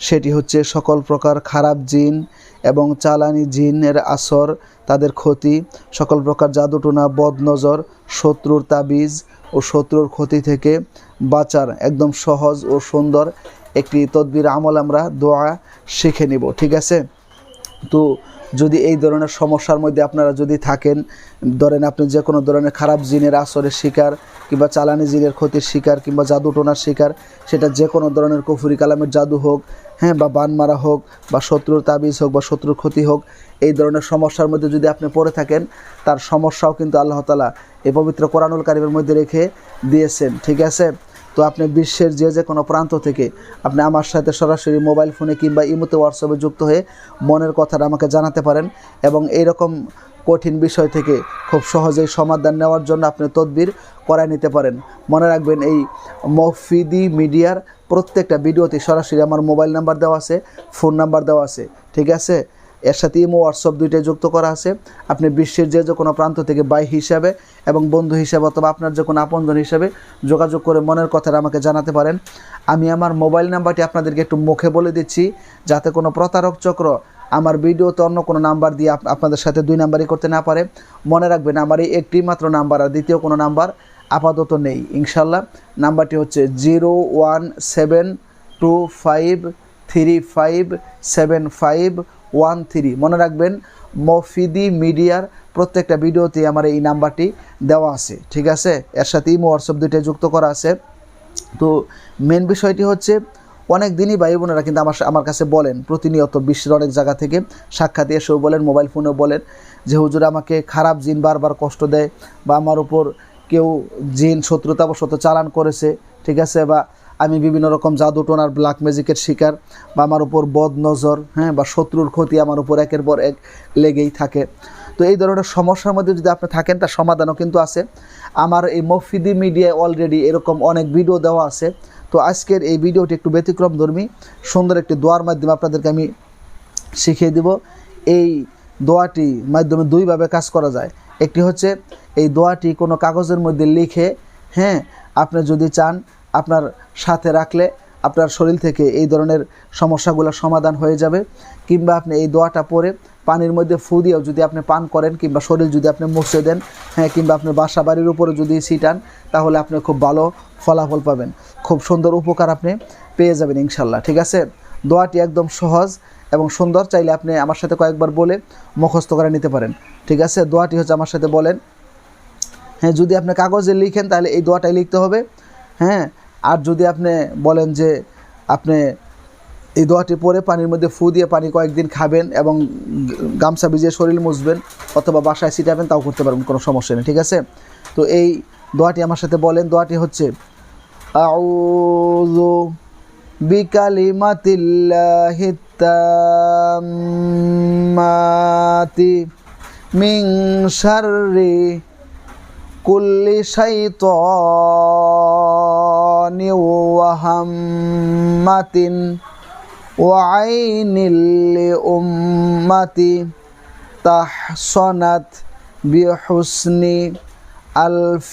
সেটি হচ্ছে সকল প্রকার খারাপ জিন এবং চালানি জিনের আসর, তাদের ক্ষতি, সকল প্রকার জাদুটোনা, বদনজর, শত্রুর তাবিজ ও শত্রুর ক্ষতি থেকে বাঁচার একদম সহজ ও সুন্দর একটি তদবির আমল আমরা দোয়া শিখে নিব, ঠিক আছে? তো যদি এই ধরনের সমস্যার মধ্যে আপনারা যদি থাকেন, ধরেন আপনি যে কোনো ধরনের খারাপ জিনের আসরের শিকার কিংবা চালানি জিনের ক্ষতির শিকার কিংবা জাদুটোনার শিকার, সেটা যে কোনো ধরনের কুফুরি কালামের জাদু হোক হ্যাঁ বা বান মারা হোক, বা শত্রুর তাবিজ হোক, বা শত্রুর ক্ষতি হোক, এই ধরনের সমস্যার মধ্যে যদি আপনি পড়ে থাকেন, তার সমস্যাও কিন্তু আল্লাহ তালা এই পবিত্র কোরআনুল কারিমের মধ্যে রেখে দিয়েছেন। ঠিক আছে? তো আপনি বিশ্বের যে যে কোনো প্রান্ত থেকে আপনি আমার সাথে সরাসরি মোবাইল ফোনে কিংবা ইমোতে হোয়াটসঅ্যাপে যুক্ত হয়ে মনের কথাটা আমাকে জানাতে পারেন এবং এইরকম কঠিন বিষয় থেকে খুব সহজেই সমাধান নেওয়ার জন্য আপনি তদবির করায় নিতে পারেন। মনে রাখবেন এই মফিদি মিডিয়ার প্রত্যেকটা ভিডিওতে সরাসরি আমার মোবাইল নাম্বার দেওয়া আছে, ফোন নাম্বার দেওয়া আছে, ঠিক আছে? এর সাথে ইমো হোয়াটসঅ্যাপ দুইটাই যুক্ত করা আছে। আপনি বিশ্বের যে যে কোনো প্রান্ত থেকে বাই হিসাবে এবং বন্ধু হিসাবে অথবা আপনার যে কোনো আপনজন হিসাবে যোগাযোগ করে মনের কথাটা আমাকে জানাতে পারেন। আমি আমার মোবাইল নাম্বারটি আপনাদেরকে একটু মুখে বলে দিচ্ছি, যাতে কোনো প্রতারক চক্র আমার ভিডিওতে অন্য কোনো নাম্বার দিয়ে আপ- আপনাদের সাথে দুই নাম্বারই করতে না পারে। মনে রাখবেন, আমার এই একটি মাত্র নাম্বার আর দ্বিতীয় কোনো নাম্বার আপাতত নেই। ইনশাল্লাহ নাম্বারটি হচ্ছে zero one seven two five three five seven five one three মনে রাখবেন, মফিদি মিডিয়ার প্রত্যেকটা ভিডিওতে আমার এই নাম্বারটি দেওয়া আছে, ঠিক আছে? এর সাথে ইমো হোয়াটসঅ্যাপ দুইটাই যুক্ত করা আছে। তো মেন বিষয়টি হচ্ছে, অনেক দিনই ভাই বোনেরা কিন্তু আমার আমার কাছে বলেন, প্রতিনিয়ত বিশ্বের অনেক জায়গা থেকে সাক্ষাৎ এসেও বলেন মোবাইল ফোনেও বলেন যে, হুজুর, আমাকে খারাপ জিন বারবার কষ্ট দেয় বা আমার উপর কেউ জিন শত্রুতাবশত চালান করেছে, ঠিক আছে? বা আমি বিভিন্ন রকম জাদু টোনার ব্ল্যাক ম্যাজিকের শিকার, বা আমার উপর বদ নজর হ্যাঁ বা শত্রুর ক্ষতি আমার উপর একের পর এক লেগেই থাকে। তো এই ধরনের সমস্যার মধ্যে যদি আপনি থাকেন, তার সমাধানও কিন্তু আছে। আমার এই মফিদি মিডিয়ায় অলরেডি এরকম অনেক ভিডিও দেওয়া আছে। তো আজকের এই ভিডিওটি একটু ব্যতিক্রম ধর্মী। সুন্দর একটি দোয়ার মাধ্যমে আপনাদেরকে আমি শিখিয়ে দিব। এই দোয়াটি মাধ্যমে দুইভাবে কাজ করা যায়। একটি হচ্ছে, এই দোয়াটি কোনো কাগজের মধ্যে লিখে হ্যাঁ আপনি যদি চান আপনার সাথে রাখলে আপনার শরীর থেকে এই ধরনের সমস্যাগুলো সমাধান হয়ে যাবে। কিংবা আপনি এই দোয়াটা পরে পানির মধ্যে ফু দিয়েও যদি আপনি পান করেন, কিংবা শরীর যদি আপনি মুছে দেন হ্যাঁ কিংবা আপনার বাসা বাড়ির উপরে যদি ছিটান, তাহলে আপনি খুব ভালো ফলাফল পাবেন। খুব সুন্দর উপকার আপনি পেয়ে যাবেন ইনশাল্লাহ ঠিক আছে? দোয়াটি একদম সহজ এবং সুন্দর, চাইলে আপনি আমার সাথে কয়েকবার বলে মুখস্থ করে নিতে পারেন, ঠিক আছে? দোয়াটি হচ্ছে আমার সাথে বলেন। হ্যাঁ যদি আপনি কাগজে লিখেন, তাহলে এই দোয়াটাই লিখতে হবে। হ্যাঁ? আর যদি আপনি বলেন যে আপনি এই দোয়াটি পরে পানির মধ্যে ফু দিয়ে পানি কয়েকদিন খাবেন এবং গামছা ভিজিয়ে শরীর মুছবেন অথবা বাসায় ছিটাবেন, তাও করতে পারবেন, কোনো সমস্যা নেই, ঠিক আছে? তো এই দোয়াটি আমার সাথে বলেন, দোয়াটি হচ্ছে, আউযু বিকালিমাতিল্লাহি কুল্লি শাইতানি وهمة وعين لأمتي تحصنت بحسن ألف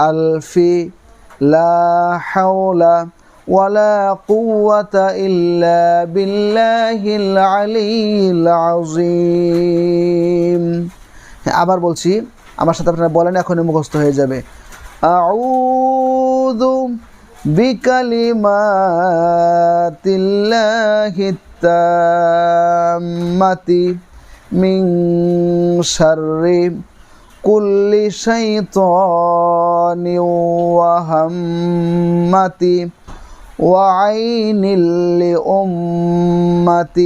ألف لا حول ولا قوة إلا بالله العلي العظيم আবার বলছি আমার সাথে আপনারা বলেন এখনই মুখস্থ হয়ে যাবে أعوذ بكلمات الله التامة من شر كل شيطان وهمة وعين لأمة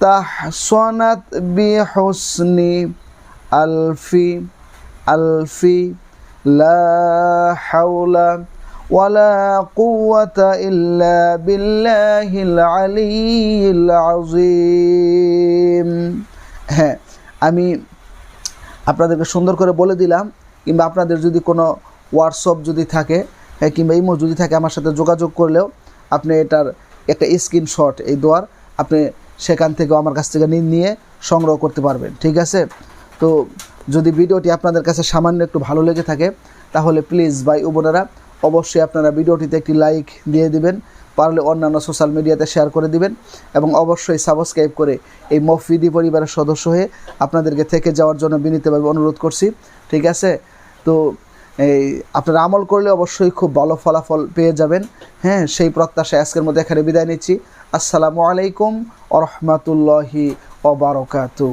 تحصنت بحسن ألف ألف لا حول ولا قوة إلا بالله العلي العظيم হ্যাঁ আমি আপনাদেরকে সুন্দর করে বলে দিলাম, কিংবা আপনাদের যদি কোনো হোয়াটসঅ্যাপ যদি থাকে হ্যাঁ, কিংবা ইমো যদি থাকে আমার সাথে যোগাযোগ করলেও আপনি এটার একটা স্ক্রিনশট এই দোয়ার আপনি সেখান থেকেও আমার কাছ থেকে নিয়ে সংগ্রহ করতে পারবেন, ঠিক আছে? তো যদি ভিডিওটি আপনাদের কাছে সামান্য একটু ভালো লেগে থাকে, তাহলে প্লিজ ভাই ও অবশ্যই আপনারা ভিডিওটিতে একটি লাইক দিয়ে দিবেন, পারলে অন্যান্য সোশ্যাল মিডিয়াতে শেয়ার করে দিবেন এবং অবশ্যই সাবস্ক্রাইব করে এই মফিদি পরিবারের সদস্য হয়ে আপনাদেরকে থেকে যাওয়ার জন্য বিনীতভাবে অনুরোধ করছি, ঠিক আছে? তো এই আপনারা আমল করলে অবশ্যই খুব ভালো ফলাফল পেয়ে যাবেন। হ্যাঁ সেই প্রত্যাশায় আজকের মধ্যে এখানে বিদায় নিচ্ছি। আসসালামু আলাইকুম আ রহমতুল্লাহি ওবরকাতু